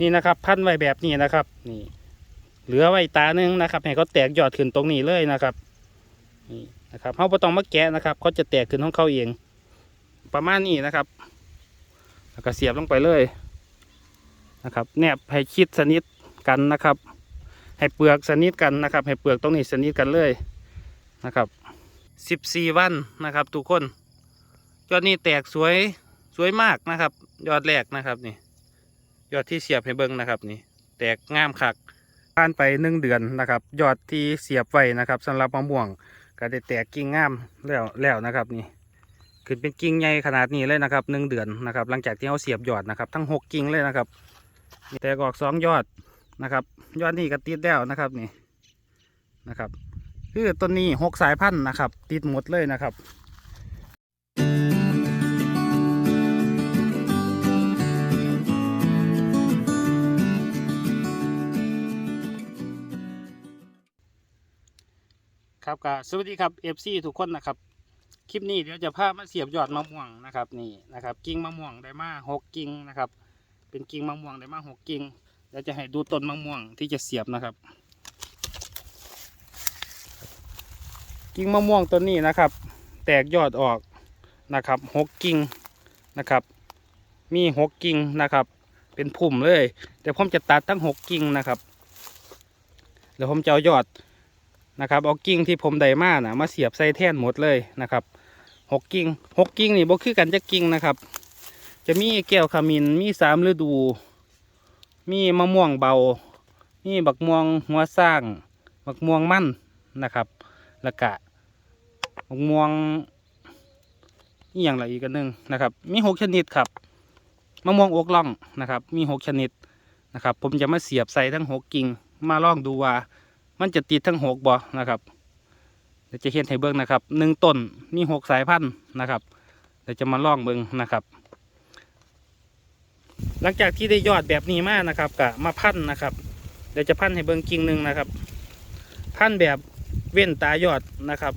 นี่นะครับ พันไว้แบบนี้นะครับ นี่ เหลือไว้ตาหนึงนะครับให้เขาแตกยอดขึ้นตรงนี้เลยนะครับ นี่นะครับเขาไม่ต้องมาแกะนะครับเขาจะแตกขึ้นของเขาเอง ประมาณนี้นะครับ แล้วก็เสียบลงไปเลยนะครับ แนบให้ชิดสนิทกันนะครับ ให้เปลือกสนิทกันนะครับ ให้เปลือกตรงนี้สนิทกันเลยนะครับสิบสี่วันนะครับ ทุกคน ยอดนี้แตกสวยสวยมากนะครับ ยอดแรกนะครับนี่ ยอดที่เสียบให้เบิ้งนะครับนี่แตกงามคักผ่านไปหนึ่งเดือนนะครับ ยอดที่เสียบไว้นะครับสำหรับมะม่วงก็ได้แตกกิ่งงามแล้วแล้วนะครับนี่ขึ้นเป็นกิ่งใหญ่ขนาดนี้เลยนะครับหนึ่งเดือนนะครับ หลังจากที่เขาเสียบยอดนะครับทั้งหกกิ่งเลยนะครับแตกออกสองยอดนะครับ ยอดนี้ก็ติดแล้วนะครับนี่นะครับ คือต้นนี้หกสายพันธุ์นะครับ ติดหมดเลยนะครับ ครับก็สวัสดีครับ FC ทุกคนนะครับ คลิปนี้เดี๋ยวจะพามาเสียบยอดมะม่วงนะครับนี่นะครับ กิ่งมะม่วงได้มาหกกิ่งนะครับ เป็นกิ่งมะม่วงได้มาหกกิ่งเดี๋ยวจะให้ดูต้นมะม่วงที่จะเสียบนะครับ กิ่งมะม่วงต้นนี้นะครับ แตกยอดออกนะครับหกกิ่งนะครับ มีหกกิ่งนะครับ เป็นพุ่มเลยเดี๋ยวผมจะตัดทั้งหกกิ่งนะครับเดี๋ยวผมจะเอายอด นะครับเอากิ่งที่ผมได้มานะมาเสียบใส่แท่นหมดเลยนะครับหกกิ่งหกกิ่งนี่บ่คือกันจะกิ่งนะครับ จะมีแก้วขมิ้นมีสามฤดู มีมะม่วงเบา มีบักม่วงหัวสร้างบักม่วงมั่นนะครับ แล้วก็บักม่วงนี่อย่างไรอีกอันหนึ่งนะครับ มีหกชนิดครับมะม่วงอกล่องนะครับ มีหกชนิดนะครับ ผมจะมาเสียบใส่ทั้งหกกิ่งมาลองดูว่า มันจะติดทั้งหกบ่นะครับเดี๋ยวจะเห็นให้เบิ้งนะครับหนึ่งต้นมีหกสายพันธุ์นะครับเดี๋ยวจะมาลองเบิ้งนะครับ หลังจากที่ได้ยอดแบบนี้มานะครับกะมาพันนะครับเดี๋ยวจะพันให้เบิ้งกิ่งหนึ่งนะครับ พันแบบเว้นตายอดนะครับ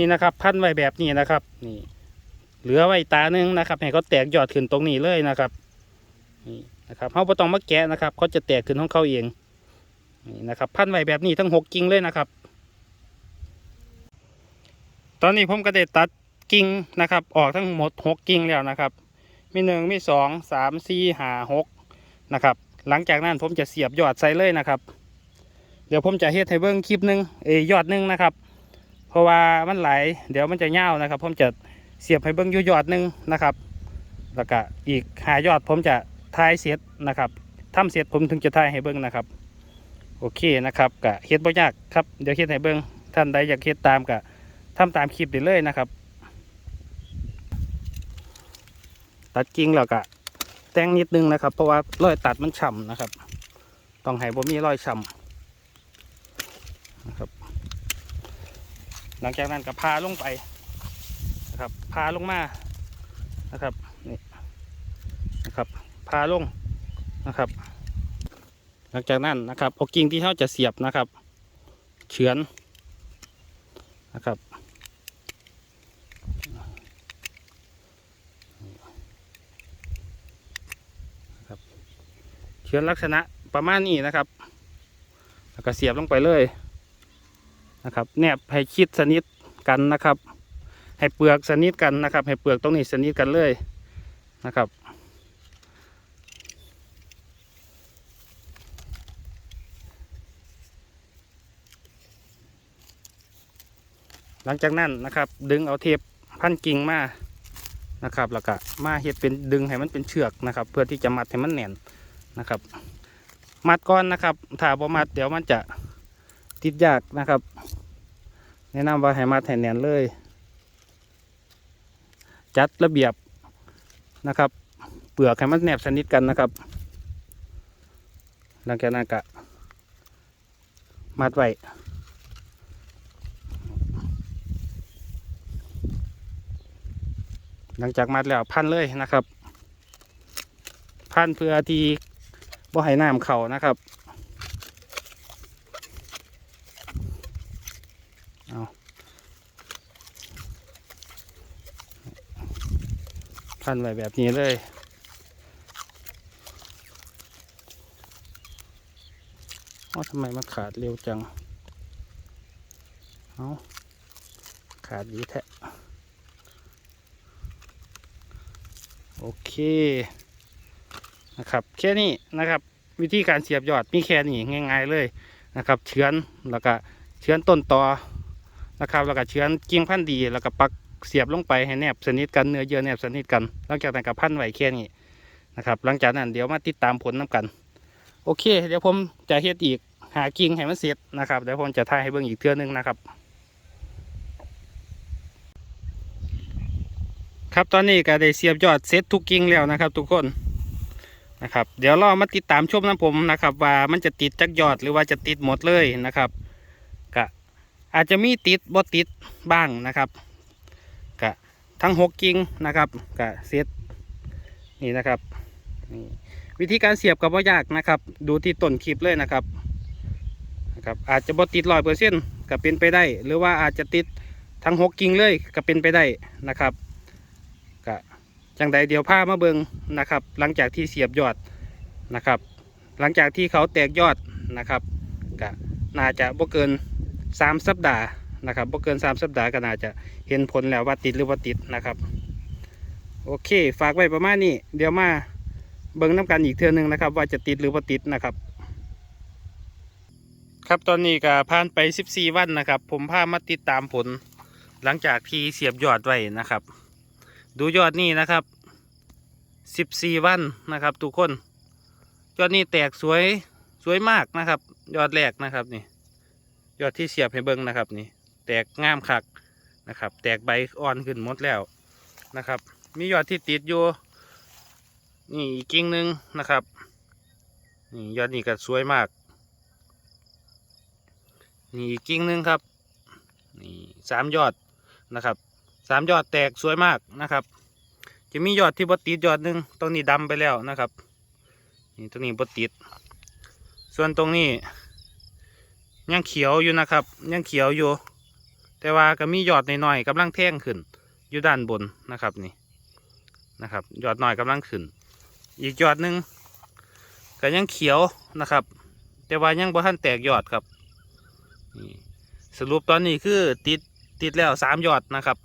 นี่นะครับ พันไว้แบบนี้นะครับ นี่ เหลือไว้ตาหนึงนะครับให้เขาแตกยอดขึ้นตรงนี้เลยนะครับนี่นะครับเขาไม่ต้องมาแกะนะครับเขาจะแตกขึ้นของเขาเองนี่นะครับ พันไว้แบบนี้ทั้งหกกิ่งเลยนะครับ ตอนนี้ผมก็ได้ตัดกิ่งนะครับ ออกทั้งหมดหกกิ่งแล้วนะครับมีหนึ่งมีสองสามสี่ห้าหกนะครับ หลังจากนั้นผมจะเสียบยอดใส่เลยนะครับ เดี๋ยวผมจะเฮ็ดให้เบิ้งคลิปหนึ่งเอยยอดหนึ่งนะครับ เพราะว่ามันไหลเดี๋ยวมันจะเง่าวนะครับ ผมจะเสียบให้เบิ้งอยู่ยอดหนึ่งนะครับ แล้วก็อีกหายอดผมจะทายเสร็จนะครับทำเสร็จผมถึงจะทายให้เบิ้งนะครับ โอเคนะครับกะเฮ็ดบ่ยากครับเดี๋ยวเฮ็ดให้เบิ้งท่านใดอยากเฮ็ดตามกะทำตามคลิปได้เลยนะครับ ตัดกิ่งแล้วก็แต่งนิดนึงนะครับ เพราะว่ารอยตัดมันฉ่ำนะครับ ต้องให้บ่มีรอยฉ่ำนะครับ หลังจากนั้นก็พาลงไปนะครับพาลงมานะครับนี่นะครับพาลงนะครับ หลังจากนั้นนะครับเอากิ่งที่เขาจะเสียบนะครับ เฉือนนะครับเฉือนลักษณะประมาณนี้นะครับ แล้วก็เสียบลงไปเลย นะครับแนบให้ชิดสนิทกันนะครับ ให้เปลือกสนิทกันนะครับ ให้เปลือกตรงนี้สนิทกันเลยนะครับหลังจากนั้นนะครับ ดึงเอาเทปพันกิ่งมานะครับ แล้วก็มาเฮ็ดเป็นดึงให้มันเป็นเชือกนะครับ เพื่อที่จะมัดให้มันแน่นนะครับ มัดก่อนนะครับ ถ้าบ่มัดเดี๋ยวมันจะ ติดยากนะครับ แนะนำว่าให้มัดให้แนนเลย จัดระเบียบนะครับ เปลือกให้มันแนบสนิทกันนะครับ หลังจากนั้นก็มัดไว้หลังจากมัดแล้วพันเลยนะครับ พันเพื่อที่บ่ให้น้ำเข่านะครับเอา พันไว้แบบนี้เลยเอาทำไมมันขาดเร็วจัง เอาขาดดีแท้โอเคนะครับแค่นี้นะครับวิธีการเสียบยอดมีแค่นี้ง่าย ๆเลยนะครับเฉือนแล้วก็เฉือนต้นตอนะครับแล้วก็เฉือนกิ่งพันธุ์ดีแล้วก็ปัก เสียบลงไปให้แนบสนิทกันเนื้อเยื่อแนบสนิทกันหลังจากนั้นก็พันไว้แค่นี้นะครับ หลังจากนั้นเดี๋ยวมาติดตามผลน้กัน โอเค เดี๋ยวผมจะเฮ็ดอีกหากิ่งให้มันเสร็จนะครับเดี๋ยวผมจะถ่ายให้เบิ่งอีกเทื่อนึงนะครับ ครับตอนนี้ก็ได้เสียบยอดเซตทุกกิ่งแล้วนะครับ ทุกคนนะครับ เดี๋ยวรอมาติดตามชมนะผมนะครับ ว่ามันจะติดจักยอดหรือว่าจะติดหมดเลยนะครับก็อาจจะมีติดบ่ติดบ้างนะครับ ทั้งหกกิ่งนะครับก็เซตนี่นะครับนี่วิธีการเสียบกับว่ายากนะครับ ดูที่ต้นคลิปเลยนะครับนะครับ อาจจะบ่ติดร้อยเปอร์เซ็นต์ก็เป็นไปได้ หรือว่าอาจจะติดทั้งหกกิ่งเลยก็เป็นไปได้นะครับก็จังใดเดี๋ยวพามาเบิงนะครับ หลังจากที่เสียบยอดนะครับ หลังจากที่เขาแตกยอดนะครับก็น่าจะบ่เกิน 3 สัปดาห์ นะครับบ่เกิน 3 สัปดาห์ก็น่าจะเห็นผลแล้วว่าติดหรือว่าติดนะครับ โอเค ฝากไว้ประมาณนี้ เดี๋ยวมาเบิ่งน้ำกันอีกเทื่อนึงนะครับ ว่าจะติดหรือว่าติดนะครับ ครับตอนนี้ก็ผ่านไป 14 วันนะครับ ผมพามาติดตามผล หลังจากที่เสียบยอดไว้นะครับ ดูยอดนี่นะครับสิบสี่วันนะครับ ทุกคนยอดนี่แตกสวยสวยมากนะครับ ยอดแรกนะครับนี่ยอดที่เสียบให้เบิ้งนะครับนี่ แตกงามคักนะครับ แตกใบอ่อนขึ้นหมดแล้วนะครับ มียอดที่ติดอยู่นี่อีกกิ่งหนึ่งนะครับนี่ยอดนี่ก็สวยมากนี่อีกกิ่งหนึ่งครับนี่สามยอดนะครับสามยอดแตกสวยมากนะครับ จะมียอดที่บติดยอดหนึ่งตรงนี้ดำไปแล้วนะครับนี่ตรงนี้บติด ส่วนตรงนี้ยังเขียวอยู่นะครับ ยังเขียวอยู่ แต่ว่าก็มียอดหน่อยๆกำลังแท่งขึ้น อยู่ด้านบนนะครับนี่นะครับ ยอดหน่อยกำลังขึ้น อีกยอดหนึ่งก็ยังเขียวนะครับ แต่ว่ายังบ่ทันแตกยอดครับนี่สรุปตอนนี้คือติดติดแล้วสามยอดนะครับ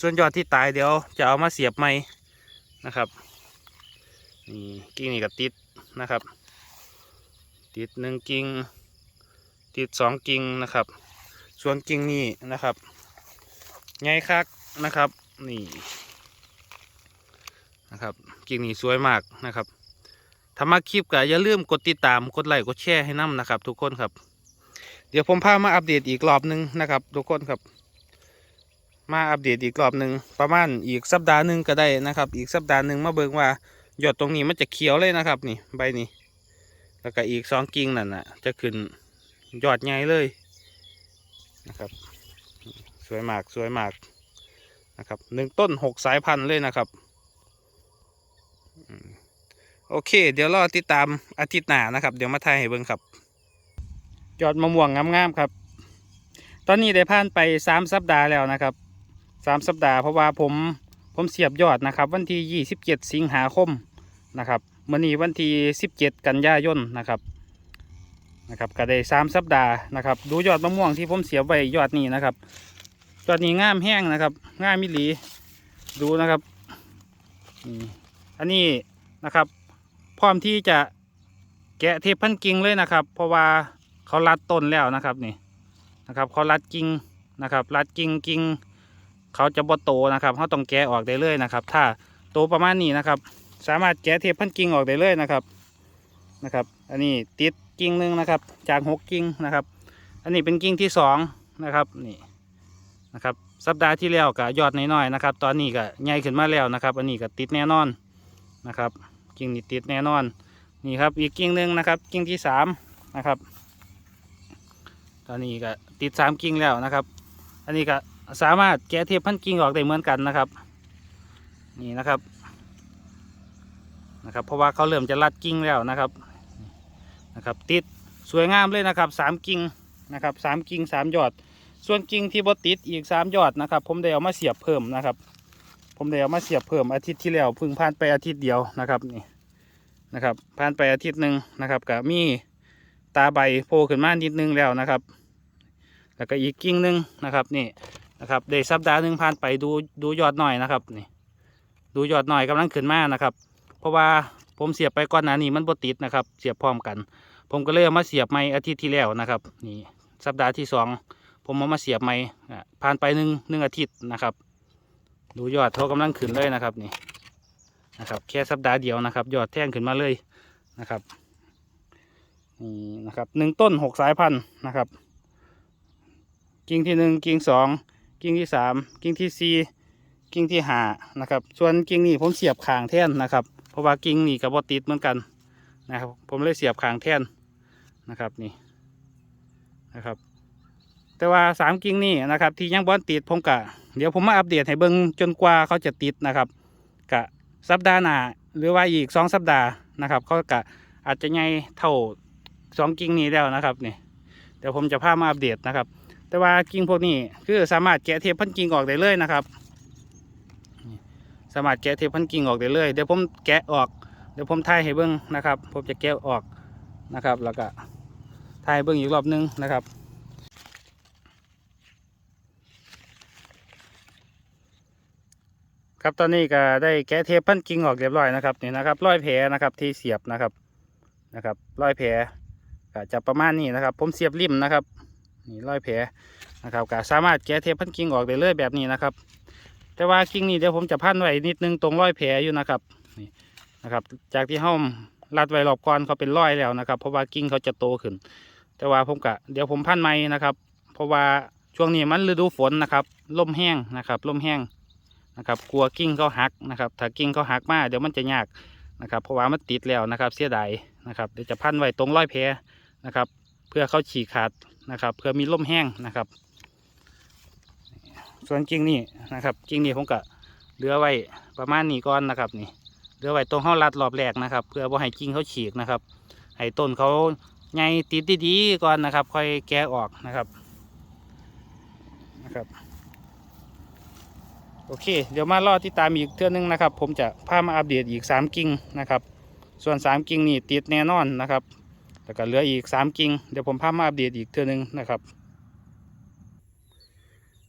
ส่วนยอดที่ตายเดี๋ยวจะเอามาเสียบใหม่นะครับนี่กิ่งนี่ก็ติดนะครับ ติดหนึ่งกิ่งติดสองกิ่งนะครับ ส่วนกิ่งนี่นะครับไงคักนะครับ นี่นะครับกิ่งนี่สวยมากนะครับถ้ามาคลิปก็อย่าลืมกดติดตามกดไลค์กดแชร์ให้น้ำนะครับ ทุกคนครับ เดี๋ยวผมพามาอัปเดตอีกรอบหนึ่งนะครับ ทุกคนครับ มาอัปเดตอีกรอบหนึ่งประมาณอีกสัปดาห์หนึ่งก็ได้นะครับ อีกสัปดาห์หนึ่งมาเบิ่งว่ายอดตรงนี้มันจะเขียวเลยนะครับ นี่ใบนี้ แล้วก็อีกสองกิ่งนั่นน่ะจะขึ้นยอดใหญ่เลย นะครับ สวยมากสวยมากนะครับหนึ่งต้นหกสายพันธุ์เลยนะครับ โอเค เดี๋ยวรอติดตามอาทิตย์หน้านะครับ เดี๋ยวมาถ่ายให้เบิ่งครับ ยอดมะม่วงงามๆครับ ตอนนี้ได้ผ่านไปสามสัปดาห์แล้วนะครับสามสัปดาห์เพราะว่าผมผมเสียบยอดนะครับ วันที่ยี่สิบเจ็ดสิงหาคมนะครับมื่อนี้วันที่สิบเจ็ดกันยายนนะครับ นะครับก็ได้สามสัปดาห์นะครับ ดูยอดมะม่วงที่ผมเสียบไว้ยอดนี้นะครับยอดนี้งามแห้งนะครับงามมิลีดูนะครับนี่อันนี้นะครับพร้อมที่จะแกะเทปพันกิ่งเลยนะครับ เพราะว่าเขารัดต้นแล้วนะครับนี่นะครับ เขารัดกิ่งนะครับรัดกิ่งกิ่งเขาจะบ่โตนะครับเขาต้องแกะออกได้เลยนะครับ ถ้าโตประมาณนี้นะครับ สามารถแกะเทปพันกิ่งออกได้เลยนะครับนะครับ อันนี้ติด กิ่งหนึ่งนะครับ จากหกกิ่งนะครับ อันนี้เป็นกิ่งที่สองนะครับนี่นะครับสัปดาห์ที่แล้วก็ยอดน้อยๆนะครับ ตอนนี้ก็ใหญ่ขึ้นมาแล้วนะครับ อันนี้ก็ติดแน่นอนนะครับ กิ่งนี้ติดแน่นอนนี่ครับอีกกิ่งหนึ่งนะครับ กิ่งที่สามนะครับ ตอนนี้ก็ติดสามกิ่งแล้วนะครับ อันนี้ก็สามารถแกะเทปพันกิ่งออกได้เหมือนกันนะครับ นี่นะครับนะครับ เพราะว่าเขาเริ่มจะรัดกิ่งแล้วนะครับ นะครับติดสวยงามเลยนะครับสามกิ่งนะครับสามกิ่งสามยอด ส่วนกิ่งที่บติดอีกสามยอดนะครับ ผมได้เอามาเสียบเพิ่มนะครับ ผมได้เอามาเสียบเพิ่มอาทิตย์ที่แล้วพิ่งผ่านไปอาทิตย์เดียวนะครับนี่นะครับผ่านไปอาทิตย์หนึ่งนะครับก็มีตาใบโผล่ขึ้นมานิดนึงแล้วนะครับ แล้วก็อีกกิ่งหนึ่งนะครับนี่นะครับได้สัปดาห์หนึ่งผ่านไปดูดูยอดหน่อยนะครับนี่ดูยอดหน่อยกำลังขึ้นมานะครับ เพราะว่าผมเสียบไปก่อนหน้านี้มันบติดนะครับ เสียบพร้อมกัน ผมก็เลยเอามาเสียบใหม่อาทิตย์ที่แล้วนะครับนี่สัปดาห์ที่สองผมเอามาเสียบใหม่ผ่านไปหนึ่งหนึ่งอาทิตย์นะครับ ดูยอดเขากำลังขึ้นเลยนะครับนี่นะครับ แค่สัปดาห์เดียวนะครับ ยอดแท่งขึ้นมาเลยนะครับนี่นะครับหนึ่งต้นหกสายพันธุ์นะครับ กิ่งที่หนึ่งกิ่งสองกิ่งที่สามกิ่งที่สี่กิ่งที่ห้านะครับ ส่วนกิ่งนี้ผมเสียบขางแท่นนะครับ เพราะว่ากิ่งนี่กับบติดเหมือนกันนะครับ ผมเลยเสียบขางแท่น นะครับนี่นะครับ แต่ว่าสามกิ่งนี่นะครับ ที่ยังบอนติดผมกะเดี๋ยวผมมาอัปเดตให้เบิ่งจนกว่าเขาจะติดนะครับกะสัปดาห์หน้าหรือว่าอีกสองสัปดาห์นะครับเขากะอาจจะใหญ่เท่าสองกิ่งนี้แล้วนะครับนี่เดี๋ยวผมจะพามาอัปเดตนะครับ แต่ว่ากิ่งพวกนี้คือสามารถแกะเทปพันกิ่งออกได้เลยนะครับสามารถแกะเทปพันกิ่งออกได้เลยเดี๋ยวผมแกะออกเดี๋ยวผมถ่ายให้เบิ้งนะครับ ผมจะแกะออกนะครับ แล้วก็ ถ่ายให้เบิ้งอีกรอบนึงนะครับครับตอนนี้ก็ได้แกะเทปพันกิ่งออกเรียบร้อยนะครับนี่นะครับรอยแผลนะครับที่เสียบนะครับนะครับรอยแผลก็จะประมาณนี้นะครับ ผมเสียบริมนะครับนี่รอยแผลนะครับก็สามารถแกะเทปพันกิ่งออกได้เลยแบบนี้นะครับ แต่ว่ากิ่งนี้เดี๋ยวผมจะพันไว้นิดนึงตรงรอยแผลอยู่นะครับนี่นะครับ จากที่ห้อมรัดไว้รอบก่อนเขาเป็นรอยแล้วนะครับ เพราะว่ากิ่งเขาจะโตขึ้น แต่ว่าผมกะเดี๋ยวผมพันไม้นะครับ เพราะว่าช่วงนี้มันฤดูฝนนะครับลมแห้งนะครับลมแห้งนะครับ กลัวกิ่งเขาหักนะครับ ถ้ากิ่งเขาหักมากเดี๋ยวมันจะยากนะครับ เพราะว่ามันติดแล้วนะครับ เสียดายนะครับเดี๋ยวจะพันไว้ตรงร้อยแผลนะครับ เพื่อเขาฉีกขาดนะครับ เพื่อมีลมแห้งนะครับ ส่วนกิ่งนี่นะครับกิ่งนี่ผมก็เหลือไว้ประมาณนี้ก่อนนะครับ นี่เหลือไว้ตรงห้องรัดรอบแรกนะครับ เพื่อบ่ให้กิ่งเขาฉีกนะครับให้ต้นเขา ใหญ่ติดดีๆก่อนนะครับ ค่อยแกะออกนะครับนะครับ โอเค เดี๋ยวมารอที่ตามอีกเทื่อนึงนะครับ ผมจะพามาอัปเดตอีกสามกิ่งนะครับ ส่วนสามกิ่งนี่ติดแน่นอนนะครับแล้วก็เหลืออีกสามกิ่งเดี๋ยวผมพามาอัปเดตอีกเทื่อนึงนะครับ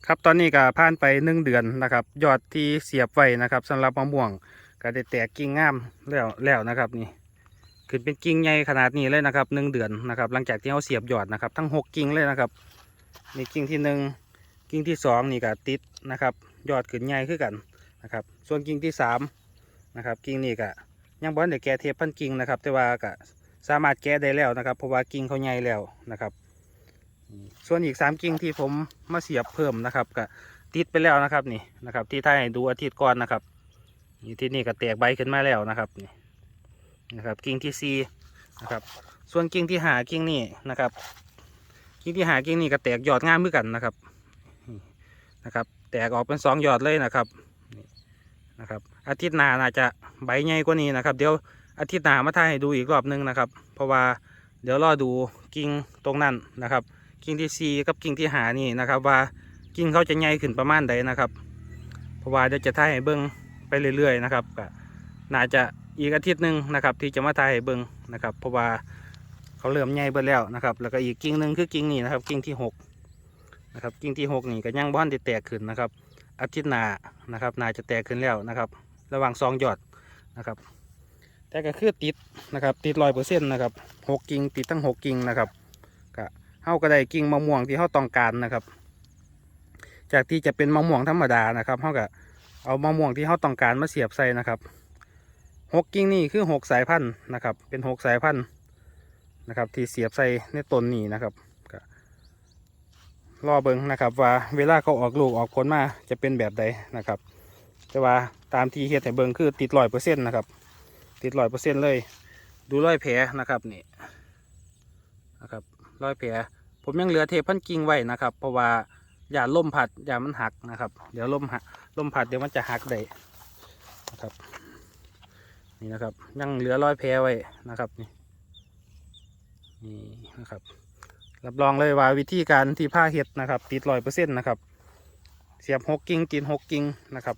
ครับตอนนี้ก็ผ่านไปหนึ่งเดือนนะครับ ยอดที่เสียบไว้นะครับสำหรับมะม่วงก็ได้แตกกิ่งงามแล้วแล้วนะครับนี่ ขึ้นเป็นกิ่งใหญ่ขนาดนี้เลยนะครับหนึ่งเดือนนะครับ หลังจากที่เขาเสียบยอดนะครับ ทั้งหกกิ่งเลยนะครับนี่กิ่งที่หนึ่งกิ่งที่สองนี่ก็ติดนะครับยอดขึ้นใหญ่ขึ้นกันนะครับ ส่วนกิ่งที่สามนะครับกิ่งนี้ก็ยังบอลเดี๋ยวแกเทปพันกิ่งนะครับ แต่ว่าก็สามารถแกะได้แล้วนะครับเพราะว่ากิ่งเขาใหญ่แล้วนะครับ ส่วนอีกสามกิ่งที่ผมมาเสียบเพิ่มนะครับก็ติดไปแล้วนะครับนี่นะครับ ที่ท่ายให้ดูอาทิตย์ก่อนนะครับนี่ที่นี่ก็แตกใบขึ้นมาแล้วนะครับนี่ นะครับกิ่งที่สี่นะครับส่วนกิ่งที่หากิ่งนี่นะครับ กิ่งที่หากิ่งนี่ก็แตกยอดง่ามเหมือนกันนะครับนะครับ แตกออกเป็นสองยอดเลยนะครับนะครับ อาทิตย์หน้าน่าจะใบใหญ่กว่านี้นะครับ เดี๋ยวอาทิตย์หน้ามาถ่ายให้ดูอีกรอบนึงนะครับ เพราะว่าเดี๋ยวรอดูกิ่งตรงนั้นนะครับ กิ่งที่สี่กับกิ่งที่หานี่นะครับ ว่ากิ่งเขาจะใหญ่ขึ้นประมาณใดนะครับ เพราะว่าเดี๋ยวจะถ่ายให้เบิ้งไปเรื่อยๆนะครับก็น่าจะ อีกอาทิตย์หนึ่งนะครับ ที่จะมาถ่ายเบิ้งนะครับ เพราะว่าเขาเริ่มใหญ่เบิดแล้วนะครับ แล้วก็อีกกิ่งหนึ่งคือกิ่งนี้นะครับ กิ่งที่หกนะครับ กิ่งที่หกนี่ก็ยังบ้านแตกขึ้นนะครับ อาทิตย์หน้านะครับนาจะแตกขึ้นแล้วนะครับ ระหว่างสองยอดนะครับ แต่ก็คือติดนะครับ ติดร้อยเปอร์เซ็นต์นะครับหกกิ่งติดตั้งหกกิ่งนะครับก็เฮาก็ได้กิ่งมะม่วงที่เฮาต้องการนะครับ จากที่จะเป็นมะม่วงธรรมดานะครับเขาก็เอามะม่วงที่เขาต้องการมาเสียบใส่นะครับ หกกิ่งนี่คือหกสายพันธุ์นะครับ เป็นหกสายพันธุ์นะครับ ที่เสียบใส่ในต้นนี้นะครับรอเบิ้งนะครับ ว่าเวลาเขาออกลูกออกผลมาจะเป็นแบบใดนะครับ แต่ว่าตามที่เฮ็ดให้เบิ้งคือติดร้อยเปอร์เซ็นต์นะครับ ติดร้อยเปอร์เซ็นต์เลย ดูรอยแผลนะครับนี่นะครับรอยแผลผมยังเหลือเทพันกิ่งไว้นะครับ เพราะว่าอย่าล่มพัดอย่ามันหักนะครับ เดี๋ยวล่มหักล่มพัดเดี๋ยวมันจะหักได้นะครับ นี่นะครับยังเหลือร้อยแผลไว้นะครับนี่นี่นะครับ รับรองเลยว่าวิธีการที่ผ้าเห็ดนะครับ ติดร้อยเปอร์เซ็นต์นะครับ เสียบหกกิ่งติดหกกิ่งนะครับ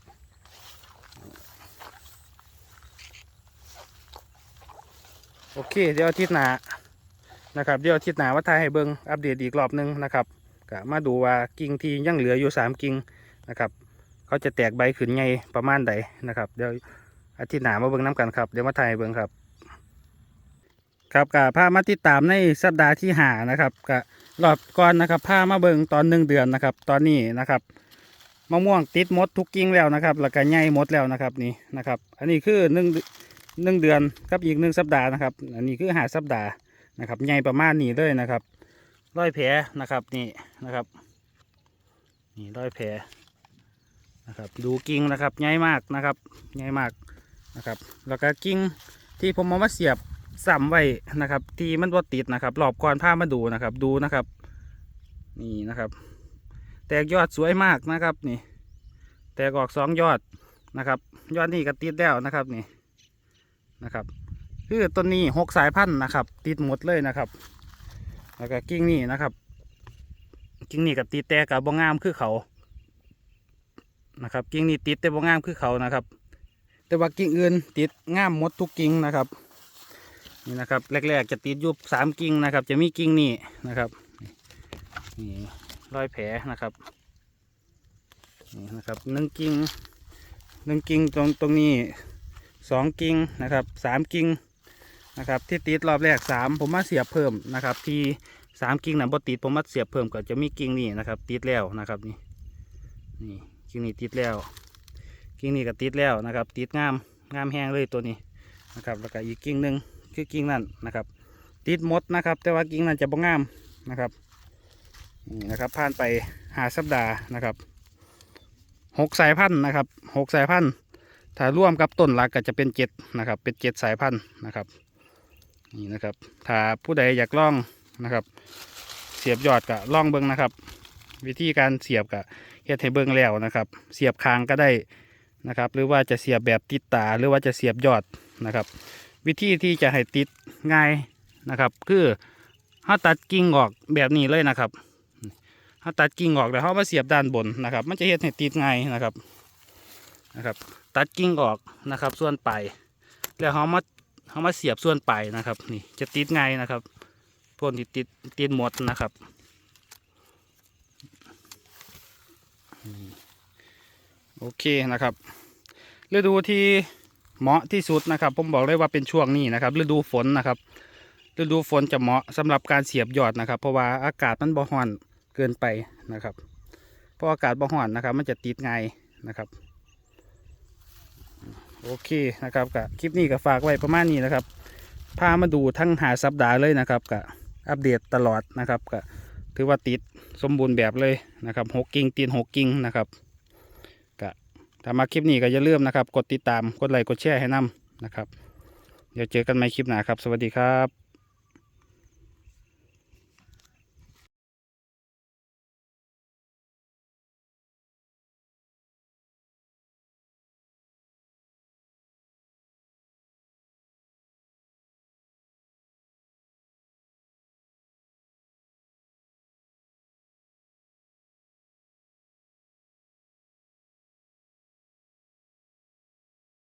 โอเคเดี๋ยวอาทิตย์หน้านะครับเดี๋ยวอาทิตย์หน้าว่าทายให้เบิงอัปเดตอีกรอบหนึงนะครับก็มาดูว่ากิ่งที่ยังเหลืออยู่สามกิ่งนะครับ เขาจะแตกใบขึ้นไงประมาณใดนะครับ เดี๋ยว อาทิตย์หน้ามาเบิ้งน้กันครับเดี๋ยวมาทายเบิ้งครับ ครับกับพามาติดตามในสัปดาห์ที่หานะครับกับรอบก่อนนะครับพามาเบิ้งตอนหนึ่งเดือนนะครับ ตอนนี้นะครับมะม่วงติดมดทุกกิ่งแล้วนะครับแล้วก็ใหญ่มดแล้วนะครับนี่นะครับ อันนี้คือหนึ่งหนึ่งเดือนกับอีกหนึ่งสัปดาห์นะครับ อันนี้คือหาสัปดาห์นะครับใหญ่ประมาณนี้เลยนะครับร้อยแผลนะครับนี่นะครับนี่ร้อยแผลนะครับดูกิ่งนะครับใหญ่มากนะครับใหญ่มาก นะครับ แล้วก็กิ่งที่ผมเอามาเสียบสัมไว้นะครับ ที่มันบ่ติดนะครับรอบก่อนผ้ามาดูนะครับ ดูนะครับ นี่นะครับ แตกยอดสวยมากนะครับนี่ แตกออกสองยอดนะครับ ยอดนี่ก็ติดแล้วนะครับนี่นะครับ คือต้นนี้หกสายพันธุ์นะครับ ติดหมดเลยนะครับ แล้วก็กิ่งนี่นะครับ กิ่งนี่กับติดแต่กับบงามคือเขานะครับ กิ่งนี่ติดแต่บงามคือเขานะครับ แต่ว่ากิ่งอื่นติดง่ามมดทุกกิ่งนะครับนี่นะครับแรกๆจะติดอยุบสามกิ่งนะครับ จะมีกิ่งนี่นะครับนี่รอยแผลนะครับนี่นะครับหนึ่งกิ่งหนึ่งกิ่งตรงตรงนี้สองกิ่งนะครับสามกิ่งนะครับที่ติดรอบแรกสามผมมาเสียบเพิ่มนะครับ ที่สามกิ่งนะบ่ติดผมมาเสียบเพิ่มก็จะมีกิ่งนี่นะครับ ติดแล้วนะครับนี่นี่กิ่งนี้ติดแล้ว กิ่งนี้ก็ติดแล้วนะครับ ติดงามงามแห้งเลยตัวนี้นะครับ แล้วก็อีกกิ่งหนึ่งคือกิ่งนั่นนะครับ ติดมดนะครับ แต่ว่ากิ่งนั้นจะบ่งามนะครับนี่นะครับผ่านไปหาสัปดาห์นะครับหกสายพันธุ์นะครับหกสายพันธุ์ถ้าร่วมกับต้นหลักก็จะเป็นเจ็ดนะครับ เป็นเจ็ดสายพันธุ์นะครับนี่นะครับ ถ้าผู้ใดอยากลองนะครับ เสียบยอดก็ลองเบิ้งนะครับ วิธีการเสียบก็เฮ็ดให้เบิ้งแล้วนะครับ เสียบคางก็ได้ นะครับหรือว่าจะเสียบแบบติดตาหรือว่าจะเสียบยอดนะครับ วิธีที่จะให้ติดง่ายนะครับ คือเขาตัดกิ่งออกแบบนี้เลยนะครับเขาตัดกิ่งออกแล้วเขามาเสียบด้านบนนะครับ มันจะเฮ็ดให้ติดง่ายนะครับนะครับ ตัดกิ่งออกนะครับ ส่วนปลายแล้วเขามาเขามาเสียบส่วนปลายนะครับ นี่จะติดง่ายนะครับพวกที่ติดติดหมดนะครับอืม โอเคนะครับฤดูที่เหมาะที่สุดนะครับ ผมบอกเลยว่าเป็นช่วงนี้นะครับฤดูฝนนะครับฤดูฝนจะเหมาะสำหรับการเสียบยอดนะครับ เพราะว่าอากาศมันบ่ร้อนเกินไปนะครับเพราะอากาศบ่ร้อนนะครับ มันจะติดง่ายนะครับโอเคนะครับกับคลิปนี้ก็ฝากไว้ประมาณนี้นะครับพามาดูทั้งหาสัปดาห์เลยนะครับกับอัปเดตตลอดนะครับก็ถือว่าติดสมบูรณ์แบบเลยนะครับหกกิ่งตีนหกกิ่งนะครับ ถ้ามาคลิปนี้ก็อย่าลืมนะครับ กดติดตาม กดไลค์ กดแชร์ให้นำนะครับ เดี๋ยวเจอกันใหม่คลิปหน้าครับ สวัสดีครับ